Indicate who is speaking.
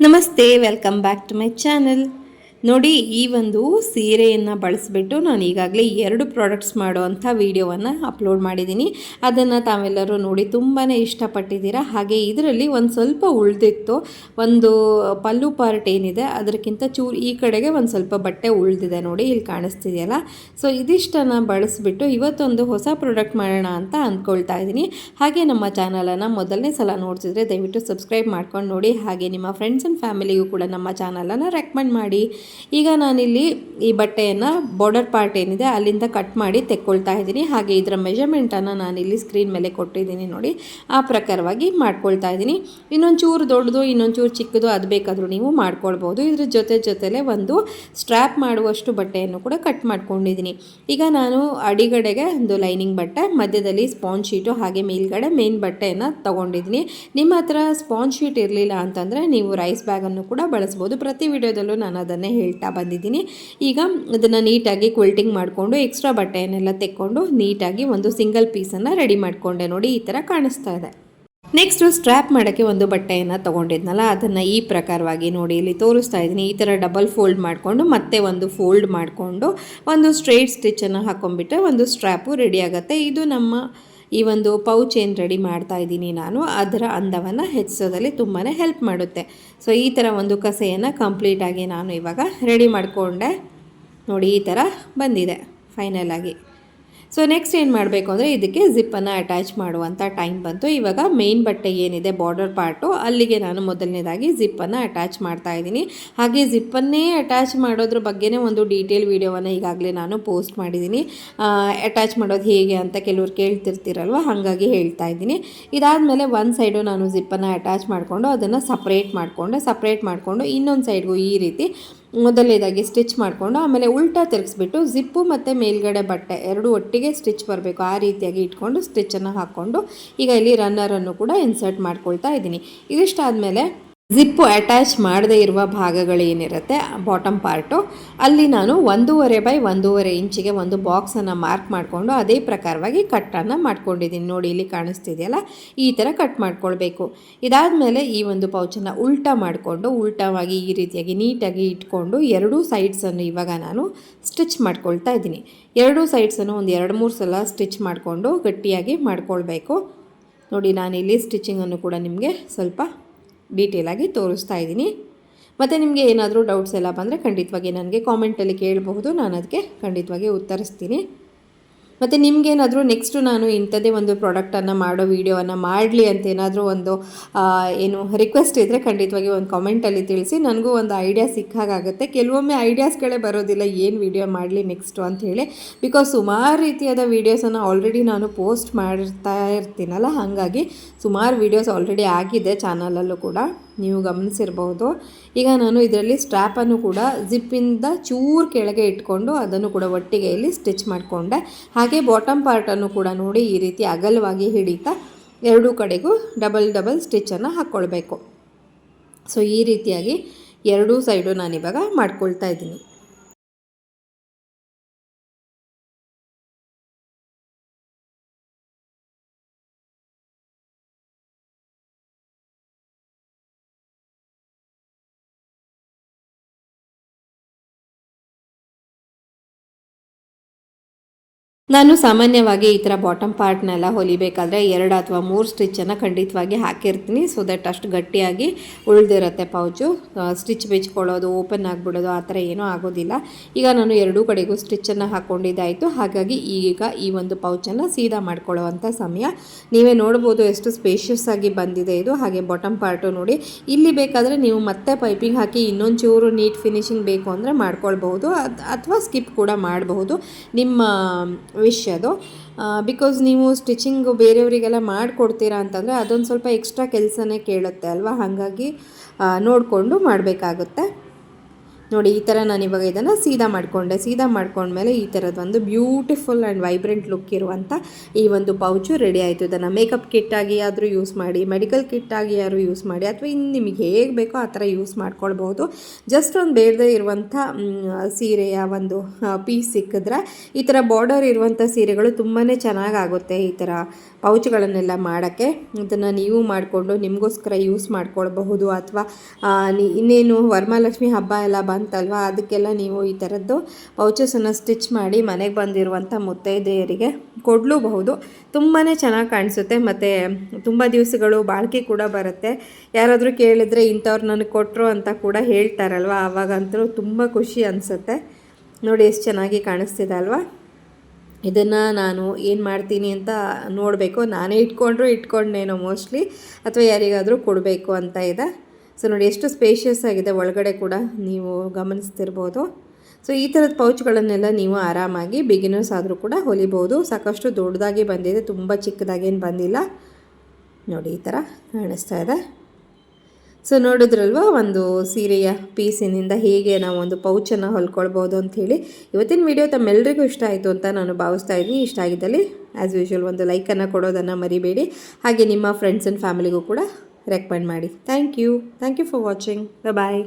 Speaker 1: ನಮಸ್ತೆ welcome back to my channel ನೋಡಿ, ಈ ಒಂದು ಸೀರೆಯನ್ನು ಬಳಸಿಬಿಟ್ಟು ನಾನು ಈಗಾಗಲೇ ಎರಡು ಪ್ರಾಡಕ್ಟ್ಸ್ ಮಾಡುವಂಥ ವೀಡಿಯೋವನ್ನು ಅಪ್ಲೋಡ್ ಮಾಡಿದ್ದೀನಿ. ಅದನ್ನು ತಾವೆಲ್ಲರೂ ನೋಡಿ ತುಂಬಾ ಇಷ್ಟಪಟ್ಟಿದ್ದೀರಾ? ಹಾಗೆ ಇದರಲ್ಲಿ ಒಂದು ಸ್ವಲ್ಪ ಉಳಿದಿತ್ತು. ಒಂದು ಪಲ್ಲು ಪಾರ್ಟ್ ಏನಿದೆ, ಅದಕ್ಕಿಂತ ಚೂರು ಈ ಕಡೆಗೆ ಒಂದು ಸ್ವಲ್ಪ ಬಟ್ಟೆ ಉಳಿದಿದೆ ನೋಡಿ, ಇಲ್ಲಿ ಕಾಣಿಸ್ತಿದೆಯಲ್ಲ? ಸೊ ಇದಿಷ್ಟನ್ನು ಬಳಸಿಬಿಟ್ಟು ಇವತ್ತೊಂದು ಹೊಸ ಪ್ರಾಡಕ್ಟ್ ಮಾಡೋಣ ಅಂತ ಅಂದ್ಕೊಳ್ತಾ ಇದ್ದೀನಿ. ಹಾಗೆ ನಮ್ಮ ಚಾನಲನ್ನು ಮೊದಲನೇ ಸಲ ನೋಡ್ತಿದ್ರೆ ದಯವಿಟ್ಟು ಸಬ್ಸ್ಕ್ರೈಬ್ ಮಾಡ್ಕೊಂಡು ನೋಡಿ. ಹಾಗೆ ನಿಮ್ಮ ಫ್ರೆಂಡ್ಸ್ ಆ್ಯಂಡ್ ಫ್ಯಾಮಿಲಿಗೂ ಕೂಡ ನಮ್ಮ ಚಾನಲನ್ನು ರೆಕಮೆಂಡ್ ಮಾಡಿ. ಈಗ ನಾನಿಲ್ಲಿ ಈ ಬಟ್ಟೆಯನ್ನು ಬಾರ್ಡರ್ ಪಾರ್ಟ್ ಏನಿದೆ ಅಲ್ಲಿಂದ ಕಟ್ ಮಾಡಿ ತೆಕ್ಕೊಳ್ತಾ ಇದ್ದೀನಿ. ಹಾಗೆ ಇದರ ಮೆಜರ್ಮೆಂಟನ್ನು ನಾನಿಲ್ಲಿ ಸ್ಕ್ರೀನ್ ಮೇಲೆ ಕೊಟ್ಟಿದ್ದೀನಿ ನೋಡಿ. ಆ ಪ್ರಕಾರವಾಗಿ ಮಾಡ್ಕೊಳ್ತಾ ಇದ್ದೀನಿ. ಇನ್ನೊಂದು ಚೂರು ದೊಡ್ಡದು ಇನ್ನೊಂದು ಚೂರು ಚಿಕ್ಕದು ಅದು ಬೇಕಾದರೂ ನೀವು ಮಾಡ್ಕೊಳ್ಬೋದು. ಇದ್ರ ಜೊತೆ ಜೊತೆಲೇ ಒಂದು ಸ್ಟ್ರ್ಯಾಪ್ ಮಾಡುವಷ್ಟು ಬಟ್ಟೆಯನ್ನು ಕೂಡ ಕಟ್ ಮಾಡ್ಕೊಂಡಿದ್ದೀನಿ. ಈಗ ನಾನು ಅಡಿಗಡೆಗೆ ಒಂದು ಲೈನಿಂಗ್ ಬಟ್ಟೆ, ಮಧ್ಯದಲ್ಲಿ ಸ್ಪಾಂಜ್ ಶೀಟು ಹಾಗೆ ಮೇಲ್ಗಡೆ ಮೇನ್ ಬಟ್ಟೆಯನ್ನು ತೊಗೊಂಡಿದ್ದೀನಿ. ನಿಮ್ಮ ಹತ್ರ ಸ್ಪಾಂಜ್ ಶೀಟ್ ಇರಲಿಲ್ಲ ಅಂತಂದರೆ ನೀವು ರೈಸ್ ಬ್ಯಾಗನ್ನು ಕೂಡ ಬಳಸ್ಬೋದು. ಪ್ರತಿ ವಿಡಿಯೋದಲ್ಲೂ ನಾನು ಅದನ್ನೇ ಹೇಳ್ತಾ ಬಂದಿದ್ದೀನಿ. ಈಗ ಅದನ್ನು ನೀಟಾಗಿ ಕ್ವಿಲ್ಟಿಂಗ್ ಮಾಡಿಕೊಂಡು ಎಕ್ಸ್ಟ್ರಾ ಬಟ್ಟೆಯನ್ನೆಲ್ಲ ತೆಕ್ಕೊಂಡು ನೀಟಾಗಿ ಒಂದು ಸಿಂಗಲ್ ಪೀಸನ್ನು ರೆಡಿ ಮಾಡಿಕೊಂಡೆ ನೋಡಿ ಈ ಥರ ಕಾಣಿಸ್ತಾ ಇದೆ. ನೆಕ್ಸ್ಟು ಸ್ಟ್ರ್ಯಾಪ್ ಮಾಡೋಕ್ಕೆ ಒಂದು ಬಟ್ಟೆಯನ್ನು ತೊಗೊಂಡಿದ್ನಲ್ಲ, ಅದನ್ನು ಈ ಪ್ರಕಾರವಾಗಿ ನೋಡಿ ಇಲ್ಲಿ ತೋರಿಸ್ತಾ ಇದ್ದೀನಿ. ಈ ಥರ ಡಬಲ್ ಫೋಲ್ಡ್ ಮಾಡಿಕೊಂಡು ಮತ್ತೆ ಒಂದು ಫೋಲ್ಡ್ ಮಾಡಿಕೊಂಡು ಒಂದು ಸ್ಟ್ರೈಟ್ ಸ್ಟಿಚ್ಚನ್ನು ಹಾಕೊಂಡ್ಬಿಟ್ರೆ ಒಂದು ಸ್ಟ್ರ್ಯಾಪು ರೆಡಿ ಆಗುತ್ತೆ. ಇದು ನಮ್ಮ ಈ ಒಂದು ಪೌಚ್ ಏನು ರೆಡಿ ಮಾಡ್ತಾ ಇದ್ದೀನಿ ನಾನು, ಅದರ ಅಂದವನ್ನು ಹೆಚ್ಚಿಸೋದಲ್ಲಿ ತುಂಬಾ ಹೆಲ್ಪ್ ಮಾಡುತ್ತೆ. ಸೊ ಈ ಥರ ಒಂದು ಕಸೆಯನ್ನು ಕಂಪ್ಲೀಟಾಗಿ ನಾನು ಇವಾಗ ರೆಡಿ ಮಾಡಿಕೊಂಡೆ. ನೋಡಿ, ಈ ಥರ ಬಂದಿದೆ ಫೈನಲ್ ಆಗಿ. ಸೊ ನೆಕ್ಸ್ಟ್ ಏನು ಮಾಡಬೇಕು ಅಂದರೆ ಇದಕ್ಕೆ ಜಿಪ್ಪನ್ನು ಅಟ್ಯಾಚ್ ಮಾಡುವಂಥ ಟೈಮ್ ಬಂತು. ಇವಾಗ ಮೇನ್ ಬಟ್ಟೆ ಏನಿದೆ ಬಾರ್ಡರ್ ಪಾರ್ಟು ಅಲ್ಲಿಗೆ ನಾನು ಮೊದಲನೇದಾಗಿ ಜಿಪ್ಪನ್ನು ಅಟ್ಯಾಚ್ ಮಾಡ್ತಾ ಇದ್ದೀನಿ. ಹಾಗೆ ಜಿಪ್ಪನ್ನೇ ಅಟ್ಯಾಚ್ ಮಾಡೋದ್ರ ಬಗ್ಗೆನೇ ಒಂದು ಡೀಟೇಲ್ ವೀಡಿಯೋವನ್ನು ಈಗಾಗಲೇ ನಾನು ಪೋಸ್ಟ್ ಮಾಡಿದ್ದೀನಿ. ಅಟ್ಯಾಚ್ ಮಾಡೋದು ಹೇಗೆ ಅಂತ ಕೆಲವ್ರು ಕೇಳ್ತಿರ್ತೀರಲ್ವ, ಹಾಗಾಗಿ ಹೇಳ್ತಾ ಇದ್ದೀನಿ. ಇದಾದಮೇಲೆ ಒಂದು ಸೈಡು ನಾನು ಜಿಪ್ಪನ್ನು ಅಟ್ಯಾಚ್ ಮಾಡಿಕೊಂಡು ಅದನ್ನು ಸಪ್ರೇಟ್ ಮಾಡಿಕೊಂಡೆ ಸಪ್ರೇಟ್ ಮಾಡಿಕೊಂಡು ಇನ್ನೊಂದು ಸೈಡ್ಗೂ ಈ ರೀತಿ ಮೊದಲನೇದಾಗಿ ಸ್ಟಿಚ್ ಮಾಡಿಕೊಂಡು ಆಮೇಲೆ ಉಲ್ಟಾ ತಿರುಗಿಸ್ಬಿಟ್ಟು ಜಿಪ್ಪು ಮತ್ತು ಮೇಲ್ಗಡೆ ಬಟ್ಟೆ ಎರಡು ಒಟ್ಟಿಗೆ ಸ್ಟಿಚ್ ಬರಬೇಕು. ಆ ರೀತಿಯಾಗಿ ಇಟ್ಕೊಂಡು ಸ್ಟಿಚ್ಚನ್ನು ಹಾಕ್ಕೊಂಡು ಈಗ ಇಲ್ಲಿ ರನ್ನರನ್ನು ಕೂಡ ಇನ್ಸರ್ಟ್ ಮಾಡ್ಕೊಳ್ತಾ ಇದ್ದೀನಿ. ಇದಿಷ್ಟಾದಮೇಲೆ ಜಿಪ್ಪು ಅಟ್ಯಾಚ್ ಮಾಡದೇ ಇರುವ ಭಾಗಗಳೇನಿರುತ್ತೆ, ಬಾಟಮ್ ಪಾರ್ಟು. ಅಲ್ಲಿ ನಾನು ಒಂದೂವರೆ ಬೈ ಒಂದೂವರೆ ಇಂಚಿಗೆ ಒಂದು ಬಾಕ್ಸನ್ನು ಮಾರ್ಕ್ ಮಾಡಿಕೊಂಡು ಅದೇ ಪ್ರಕಾರವಾಗಿ ಕಟ್ಟನ್ನು ಮಾಡ್ಕೊಂಡಿದ್ದೀನಿ. ನೋಡಿ, ಇಲ್ಲಿ ಕಾಣಿಸ್ತಿದೆಯಲ್ಲ? ಈ ಥರ ಕಟ್ ಮಾಡ್ಕೊಳ್ಬೇಕು. ಇದಾದಮೇಲೆ ಈ ಒಂದು ಪೌಚನ್ನು ಉಲ್ಟಾ ಮಾಡಿಕೊಂಡು, ಉಲ್ಟವಾಗಿ ಈ ರೀತಿಯಾಗಿ ನೀಟಾಗಿ ಇಟ್ಕೊಂಡು ಎರಡೂ ಸೈಡ್ಸನ್ನು ಇವಾಗ ನಾನು ಸ್ಟಿಚ್ ಮಾಡ್ಕೊಳ್ತಾ ಇದ್ದೀನಿ. ಎರಡೂ ಸೈಡ್ಸನ್ನು ಒಂದು ಎರಡು ಮೂರು ಸಲ ಸ್ಟಿಚ್ ಮಾಡಿಕೊಂಡು ಗಟ್ಟಿಯಾಗಿ ಮಾಡ್ಕೊಳ್ಬೇಕು. ನೋಡಿ, ನಾನಿಲ್ಲಿ ಸ್ಟಿಚಿಂಗನ್ನು ಕೂಡ ನಿಮಗೆ ಸ್ವಲ್ಪ ಡೀಟೇಲಾಗಿ ತೋರಿಸ್ತಾ ಇದ್ದೀನಿ. ಮತ್ತು ನಿಮಗೆ ಏನಾದರೂ ಡೌಟ್ಸ್ ಎಲ್ಲ ಬಂದರೆ ಖಂಡಿತವಾಗಿ ನನಗೆ ಕಾಮೆಂಟಲ್ಲಿ ಕೇಳಬಹುದು. ನಾನು ಅದಕ್ಕೆ ಖಂಡಿತವಾಗಿ ಉತ್ತರಿಸ್ತೀನಿ. ಮತ್ತು ನಿಮಗೇನಾದರೂ ನೆಕ್ಸ್ಟು ನಾನು ಇಂಥದ್ದೇ ಒಂದು ಪ್ರಾಡಕ್ಟನ್ನು ಮಾಡೋ ವೀಡಿಯೋವನ್ನು ಮಾಡಲಿ ಅಂತ ಏನಾದರೂ ಒಂದು ಏನು ರಿಕ್ವೆಸ್ಟ್ ಇದ್ದರೆ ಖಂಡಿತವಾಗಿ ಒಂದು ಕಾಮೆಂಟಲ್ಲಿ ತಿಳಿಸಿ. ನನಗೂ ಒಂದು ಐಡಿಯಾ ಸಿಕ್ಕಾಗುತ್ತೆ ಕೆಲವೊಮ್ಮೆ ಐಡಿಯಾಸ್ಗಳೇ ಬರೋದಿಲ್ಲ, ಏನು ವೀಡಿಯೋ ಮಾಡಲಿ ನೆಕ್ಸ್ಟು ಅಂತ ಹೇಳಿ. ಬಿಕಾಸ್ ಸುಮಾರು ರೀತಿಯಾದ ವೀಡಿಯೋಸನ್ನು ಆಲ್ರೆಡಿ ನಾನು ಪೋಸ್ಟ್ ಮಾಡ್ತಾ ಇರ್ತೀನಲ್ಲ, ಹಾಗಾಗಿ ಸುಮಾರು ವೀಡಿಯೋಸ್ ಆಲ್ರೆಡಿ ಆಗಿದೆ ಚಾನಲಲ್ಲೂ ಕೂಡ. ನೀವು ಗಮನಿಸಿರ್ಬೋದು ಈಗ ನಾನು ಇದರಲ್ಲಿ ಸ್ಟ್ರ್ಯಾಪನ್ನು ಕೂಡ ಜಿಪ್ಪಿಂದ ಚೂರು ಕೆಳಗೆ ಇಟ್ಕೊಂಡು ಅದನ್ನು ಕೂಡ ಒಟ್ಟಿಗೆ ಇಲ್ಲಿ ಸ್ಟಿಚ್ ಮಾಡಿಕೊಂಡೆ. ಹಾಗೆ ಬಾಟಮ್ ಪಾರ್ಟನ್ನು ಕೂಡ ನೋಡಿ ಈ ರೀತಿ ಅಗಲವಾಗಿ ಹಿಡಿತಾ ಎರಡೂ ಕಡೆಗೂ ಡಬಲ್ ಡಬಲ್ ಸ್ಟಿಚ್ಚನ್ನು ಹಾಕ್ಕೊಳ್ಬೇಕು ಸೊ ಈ ರೀತಿಯಾಗಿ ಎರಡೂ ಸೈಡು ನಾನಿವಾಗ ಮಾಡ್ಕೊಳ್ತಾ ಇದ್ದೀನಿ. ನಾನು ಸಾಮಾನ್ಯವಾಗಿ ಈ ಥರ ಬಾಟಮ್ ಪಾರ್ಟ್ನೆಲ್ಲ ಹೊಲಿಬೇಕಾದ್ರೆ ಎರಡು ಅಥವಾ ಮೂರು ಸ್ಟಿಚ್ಚನ್ನು ಖಂಡಿತವಾಗಿ ಹಾಕಿರ್ತೀನಿ. ಸೊ ದಟ್ ಅಷ್ಟು ಗಟ್ಟಿಯಾಗಿ ಉಳಿದಿರುತ್ತೆ ಪೌಚು. ಸ್ಟಿಚ್ ಬಿಚ್ಕೊಳ್ಳೋದು, ಓಪನ್ ಆಗಿಬಿಡೋದು, ಆ ಥರ ಏನೂ ಆಗೋದಿಲ್ಲ. ಈಗ ನಾನು ಎರಡೂ ಕಡೆಗೂ ಸ್ಟಿಚ್ಚನ್ನು ಹಾಕ್ಕೊಂಡಿದ್ದಾಯಿತು ಹಾಗಾಗಿ ಈಗ ಈ ಒಂದು ಪೌಚನ್ನು ಸೀದಾ ಮಾಡ್ಕೊಳ್ಳುವಂಥ ಸಮಯ. ನೀವೇ ನೋಡ್ಬೋದು ಎಷ್ಟು ಸ್ಪೇಷಿಯಸ್ ಆಗಿ ಬಂದಿದೆ ಇದು. ಹಾಗೆ ಬಾಟಮ್ ಪಾರ್ಟು ನೋಡಿ. ಇಲ್ಲಿ ಬೇಕಾದರೆ ನೀವು ಮತ್ತೆ ಪೈಪಿಂಗ್ ಹಾಕಿ ಇನ್ನೊಂದು ಚೂರು ನೀಟ್ ಫಿನಿಶಿಂಗ್ ಬೇಕು ಅಂದರೆ ಮಾಡ್ಕೊಳ್ಬಹುದು. ಅಥವಾ ಸ್ಕಿಪ್ ಕೂಡ ಮಾಡಬಹುದು. ನಿಮ್ಮ ವಿಷ್ ಅದು. ಬಿಕಾಸ್ ನೀವು ಸ್ಟಿಚಿಂಗ್ ಬೇರೆಯವರಿಗೆಲ್ಲ ಮಾಡಿಕೊಡ್ತೀರಾ ಅಂತಂದರೆ ಅದೊಂದು ಸ್ವಲ್ಪ ಎಕ್ಸ್ಟ್ರಾ ಕೆಲಸನೇ ಕೇಳುತ್ತೆ ಅಲ್ವಾ? ಹಾಗಾಗಿ ನೋಡಿಕೊಂಡು ಮಾಡಬೇಕಾಗುತ್ತೆ. ನೋಡಿ, ಈ ಥರ ನಾನು ಇವಾಗ ಇದನ್ನು ಸೀದಾ ಮಾಡಿಕೊಂಡೆ. ಸೀದಾ ಮಾಡ್ಕೊಂಡ್ಮೇಲೆ ಈ ಥರದ್ದು ಬ್ಯೂಟಿಫುಲ್ ಆ್ಯಂಡ್ ವೈಬ್ರೆಂಟ್ ಲುಕ್ ಇರುವಂಥ ಈ ಒಂದು ಪೌಚು ರೆಡಿ ಆಯಿತು. ಇದನ್ನು ಮೇಕಪ್ ಕಿಟ್ ಆಗಿ ಆದರೂ ಯೂಸ್ ಮಾಡಿ ಮೆಡಿಕಲ್ ಕಿಟ್ ಆಗಿ ಯಾರು ಯೂಸ್ ಮಾಡಿ, ಅಥವಾ ಇನ್ನು ನಿಮಗೆ ಹೇಗೆ ಬೇಕೋ ಆ ಥರ ಯೂಸ್ ಮಾಡ್ಕೊಳ್ಬೋದು ಜಸ್ಟ್ ಒಂದು ಬೇಡದೇ ಇರುವಂಥ ಸೀರೆಯ ಒಂದು ಪೀಸ್ ಸಿಕ್ಕಿದ್ರೆ ಈ ಥರ ಬಾರ್ಡರ್ ಇರುವಂಥ ಸೀರೆಗಳು ತುಂಬಾ ಚೆನ್ನಾಗಾಗುತ್ತೆ ಈ ಥರ ಪೌಚ್ಗಳನ್ನೆಲ್ಲ ಮಾಡೋಕ್ಕೆ. ಇದನ್ನು ನೀವು ಮಾಡಿಕೊಂಡು ನಿಮಗೋಸ್ಕರ ಯೂಸ್ ಮಾಡ್ಕೊಳ್ಬಹುದು. ಅಥವಾ ಇನ್ನೇನು ವರಮಹಾಲಕ್ಷ್ಮಿ ಹಬ್ಬ ಎಲ್ಲ ಬಂತಲ್ವ ಅದಕ್ಕೆಲ್ಲ ನೀವು ಈ ಥರದ್ದು ಪೌಚಸನ್ನು ಸ್ಟಿಚ್ ಮಾಡಿ ಮನೆಗೆ ಬಂದಿರುವಂಥ ಮುತ್ತೈದೆಯರಿಗೆ ಕೊಡಲೂಬಹುದು. ತುಂಬಾ ಚೆನ್ನಾಗಿ ಕಾಣಿಸುತ್ತೆ. ಮತ್ತು ತುಂಬ ದಿವಸಗಳು ಬಾಳ್ಕೆ ಕೂಡ ಬರುತ್ತೆ. ಯಾರಾದರೂ ಕೇಳಿದರೆ ಇಂಥವ್ರು ನನಗೆ ಕೊಟ್ಟರು ಅಂತ ಕೂಡ ಹೇಳ್ತಾರಲ್ವ? ಆವಾಗಂತೂ ತುಂಬ ಖುಷಿ ಅನಿಸುತ್ತೆ. ನೋಡಿ ಎಷ್ಟು ಚೆನ್ನಾಗಿ ಕಾಣಿಸ್ತಿದೆ ಅಲ್ವಾ? ಇದನ್ನು ನಾನು ಏನು ಮಾಡ್ತೀನಿ ಅಂತ ನೋಡಬೇಕು. ನಾನೇ ಇಟ್ಕೊಂಡ್ರು ಇಟ್ಕೊಂಡೇನೋ ಮೋಸ್ಟ್ಲಿ. ಅಥವಾ ಯಾರಿಗಾದರೂ ಕೊಡಬೇಕು ಅಂತ ಇದೆ. ಸೊ ನೋಡಿ, ಎಷ್ಟು ಸ್ಪೇಷಿಯಸ್ ಆಗಿದೆ ಒಳಗಡೆ ಕೂಡ ನೀವು ಗಮನಿಸ್ತಿರ್ಬೋದು. ಸೊ ಈ ಥರದ ಪೌಚ್ಗಳನ್ನೆಲ್ಲ ನೀವು ಆರಾಮಾಗಿ ಬಿಗಿನರ್ಸ್ ಆದರೂ ಕೂಡ ಹೊಲಿಬೋದು. ಸಾಕಷ್ಟು ದೊಡ್ಡದಾಗಿ ಬಂದಿದೆ, ತುಂಬ ಚಿಕ್ಕದಾಗೇನು ಬಂದಿಲ್ಲ. ನೋಡಿ, ಈ ಥರ ಕಾಣಿಸ್ತಾ ಇದೆ. ಸೊ ನೋಡಿದ್ರಲ್ವ, ಒಂದು ಸೀರೆಯ ಪೀಸಿನಿಂದ ಹೇಗೆ ನಾವು ಒಂದು ಪೌಚನ್ನು ಹೊಲ್ಕೊಳ್ಬೋದು ಅಂಥೇಳಿ. ಇವತ್ತಿನ ವಿಡಿಯೋ ತಮ್ಮೆಲ್ಲರಿಗೂ ಇಷ್ಟ ಆಯಿತು ಅಂತ ನಾನು ಭಾವಿಸ್ತಾ ಇದ್ದೀನಿ. ಇಷ್ಟ ಆಗಿದ್ದಲ್ಲಿ ಆ್ಯಸ್ ಯೂಶುವಲ್ ಒಂದು ಲೈಕನ್ನು ಕೊಡೋದನ್ನು ಮರಿಬೇಡಿ. ಹಾಗೆ ನಿಮ್ಮ ಫ್ರೆಂಡ್ಸ್ ಆ್ಯಂಡ್ ಫ್ಯಾಮಿಲಿಗೂ ಕೂಡ ರೆಕಮೆಂಡ್ ಮಾಡಿ thank you thank you for watching bye